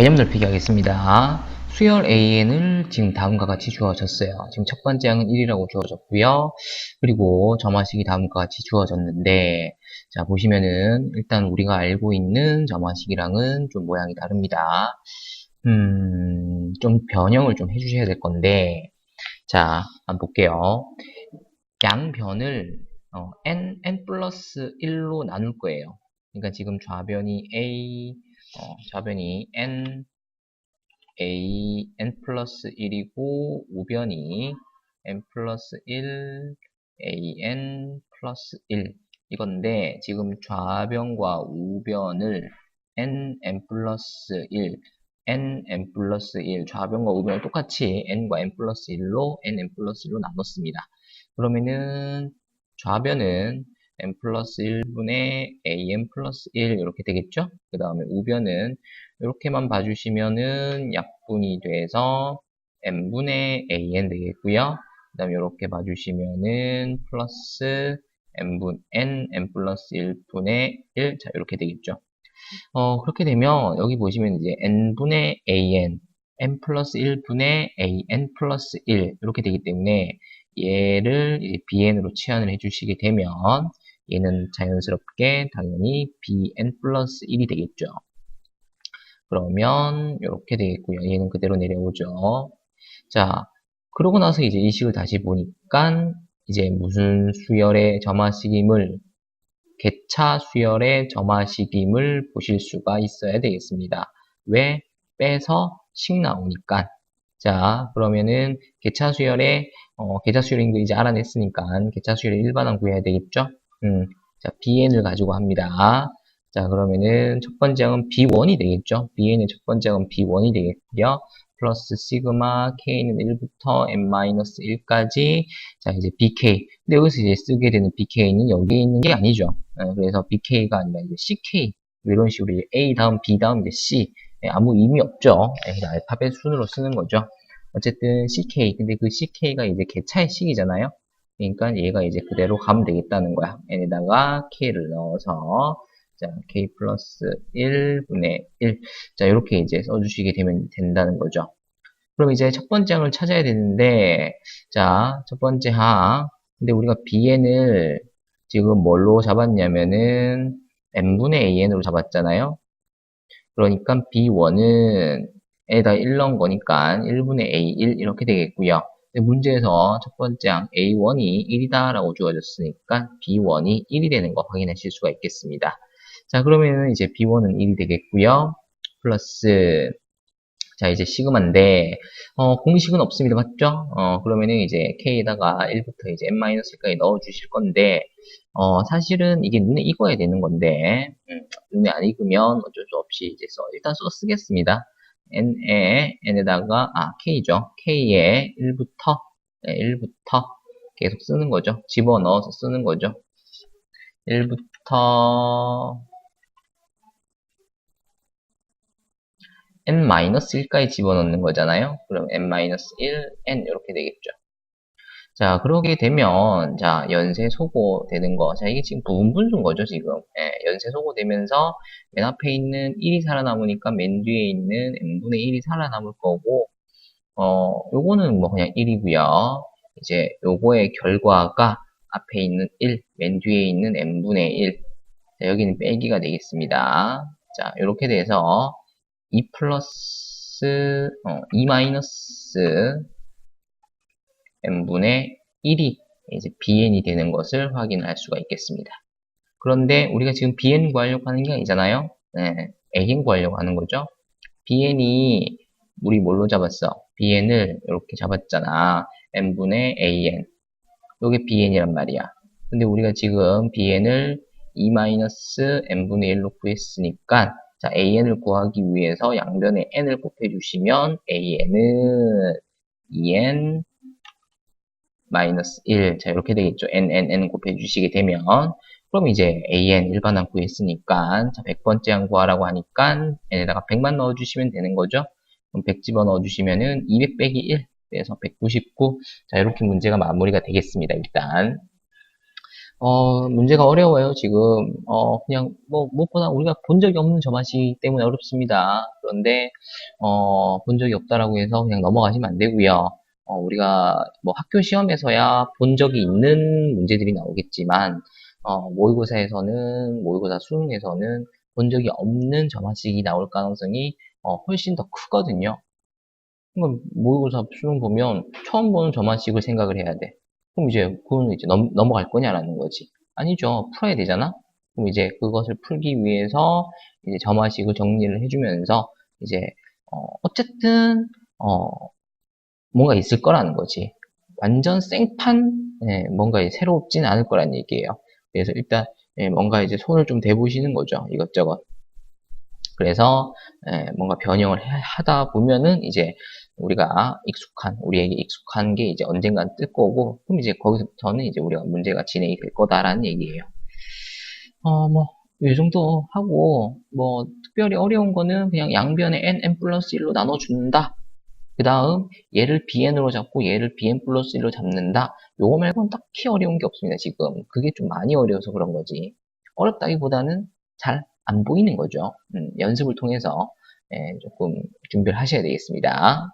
개념 넓히기 하겠습니다. 수열 AN을 지금 다음과 같이 주어졌어요. 지금 첫 번째 항은 1이라고 주어졌고요. 그리고 점화식이 다음과 같이 주어졌는데 자 보시면은 일단 우리가 알고 있는 점화식이랑은 좀 모양이 다릅니다. 음, 좀 변형을 좀 해주셔야 될 건데 자 한번 볼게요. 양변을 어, n, n 플러스 1로 나눌 거예요. 그러니까 지금 좌변이 a, 어, 좌변이 n, a, n 플러스 1이고 우변이 n 플러스 1, a, n 플러스 1 이건데 지금 좌변과 우변을 n, n 플러스 1, n, n 플러스 1 좌변과 우변을 똑같이 n과 n 플러스 1로 n, n 플러스 1로 나눴습니다. 그러면은 좌변은 n 플러스 1분의 an 플러스 1 이렇게 되겠죠? 그 다음에 우변은 이렇게만 봐주시면은 약분이 돼서 n분의 an 되겠고요. 그 다음에 이렇게 봐주시면은 플러스 n분 n n 플러스 1분의 1 자 이렇게 되겠죠. 어 그렇게 되면 여기 보시면 이제 n분의 an n 플러스 1분의 an 플러스 1 이렇게 되기 때문에 얘를 bn으로 치환을 해주시게 되면 얘는 자연스럽게 당연히 bn 플러스 1이 되겠죠. 그러면 이렇게 되겠고요. 얘는 그대로 내려오죠. 자, 그러고 나서 이제 이 식을 다시 보니까 이제 무슨 수열의 점화식임을 개차 수열의 점화식임을 보실 수가 있어야 되겠습니다. 왜? 빼서 식 나오니까. 자, 그러면은 개차 수열의 어, 개차 수열인 거 이제 알아냈으니까 개차 수열의 일반항 구해야 되겠죠? 음, 자, bn을 가지고 합니다. 자, 그러면은 첫 번째 항은 b1이 되겠죠? bn의 첫 번째 항은 b1이 되겠고요. 플러스 시그마 k는 1부터 n-1까지. 자 이제 bk 근데 여기서 이제 쓰게 되는 bk는 여기에 있는 게 아니죠. 네, 그래서 bk가 아니라 이제 ck 이런 식으로 이제 a 다음 b 다음 이제 c. 네, 아무 의미 없죠. 네, 그냥 알파벳 순으로 쓰는 거죠. 어쨌든 ck 근데 그 ck가 이제 개차의 식이잖아요 그러니까 얘가 이제 그대로 가면 되겠다는 거야 n에다가 k를 넣어서 자, k 플러스 1분의 1. 자, 이렇게 이제 써주시게 되면 된다는 거죠. 그럼 이제 첫 번째 항을 찾아야 되는데, 자, 첫 번째 항. 근데 우리가 bn을 지금 뭘로 잡았냐면은, n분의 an으로 잡았잖아요. 그러니까 b1은 에다 1 넣은 거니까 1분의 a1 이렇게 되겠고요. 문제에서 첫 번째 항 a1이 1이다 라고 주어졌으니까 b1이 1이 되는 거 확인하실 수가 있겠습니다. 자, 그러면은 이제 B1은 1이 되겠고요. 플러스 자, 이제 시그마인데 어, 공식은 없습니다. 맞죠? 어, 그러면은 이제 K에다가 1부터 이제 N-1까지 넣어 주실 건데 어, 사실은 이게 눈에 익어야 되는 건데 음, 눈에 안 익으면 어쩔 수 없이 이제 써 일단 써 쓰겠습니다. N에 N에다가 아, K죠. K에 1부터 네, 1부터 계속 쓰는 거죠. 집어넣어서 쓰는 거죠. 1부터 n-1까지 집어넣는 거잖아요. 그럼 n-1, n 이렇게 되겠죠. 자, 그러게 되면 자 연쇄 소고 되는 거. 자, 이게 지금 부분분수인 거죠, 지금. 예, 연쇄 소고 되면서 맨 앞에 있는 1이 살아남으니까 맨 뒤에 있는 n분의 1이 살아남을 거고 어, 요거는 뭐 그냥 1이고요. 이제 요거의 결과가 앞에 있는 1, 맨 뒤에 있는 n분의 1. 자, 여기는 빼기가 되겠습니다. 자, 이렇게 돼서 2 플러스 어, 2 마이너스 n분의 1이 이제 bn이 되는 것을 확인할 수가 있겠습니다. 그런데 우리가 지금 bn 구하려고 하는 게 아니잖아요. 네, an 구하려고 하는 거죠. bn이 우리 뭘로 잡았어? bn을 이렇게 잡았잖아. n분의 an. 이게 bn이란 말이야. 근데 우리가 지금 bn을 2-n분의 1로 구했으니까 자, an을 구하기 위해서 양변에 n을 곱해주시면 an은 2n 마이너스 1. 자, 이렇게 되겠죠. n, n, n 곱해주시게 되면 그럼 이제 an 일반항 구했으니까 자, 100번째 항 구하라고 하니까 n에다가 100만 넣어주시면 되는 거죠. 그럼 100 집어 넣어주시면은 200 빼기 1 그래서 199. 자, 이렇게 문제가 마무리가 되겠습니다. 일단. 어, 문제가 어려워요, 지금. 어, 그냥, 뭐, 무엇보다 우리가 본 적이 없는 저맛이기 때문에 어렵습니다. 그런데, 어, 본 적이 없다라고 해서 그냥 넘어가시면 안 되고요. 어, 우리가 뭐 학교 시험에서야 본 적이 있는 문제들이 나오겠지만, 어, 모의고사에서는, 모의고사 수능에서는 본 적이 없는 저맛식이 나올 가능성이 어, 훨씬 더 크거든요. 그럼 모의고사 수능 보면 처음 보는 저만식을 생각을 해야 돼. 그럼 이제 그거는 이제 넘, 넘어갈 거냐라는 거지. 아니죠. 풀어야 되잖아. 그럼 이제 그것을 풀기 위해서 이제 저만식을 정리를 해주면서 이제 어, 어쨌든 어, 뭔가 있을 거라는 거지. 완전 생판 예, 뭔가 새롭진 않을 거란 얘기예요. 그래서 일단 예, 뭔가 이제 손을 좀 대보시는 거죠. 이것저것. 그래서 예, 뭔가 변형을 하다 보면은 이제 우리가 익숙한 우리에게 익숙한 게 이제 언젠간 뜰 거고 그럼 이제 거기서부터는 이제 우리가 문제가 진행이 될 거다라는 얘기예요. 어뭐 이 정도 하고 뭐 특별히 어려운 거는 그냥 양변에 n, n 플러스 1로 나눠준다. 그 다음 얘를 bn으로 잡고 얘를 bn 플러스 1로 잡는다. 요거 말고는 딱히 어려운 게 없습니다. 지금 그게 좀 많이 어려워서 그런 거지. 어렵다기보다는 잘 안 보이는 거죠. 음, 연습을 통해서 예, 조금 준비를 하셔야 되겠습니다.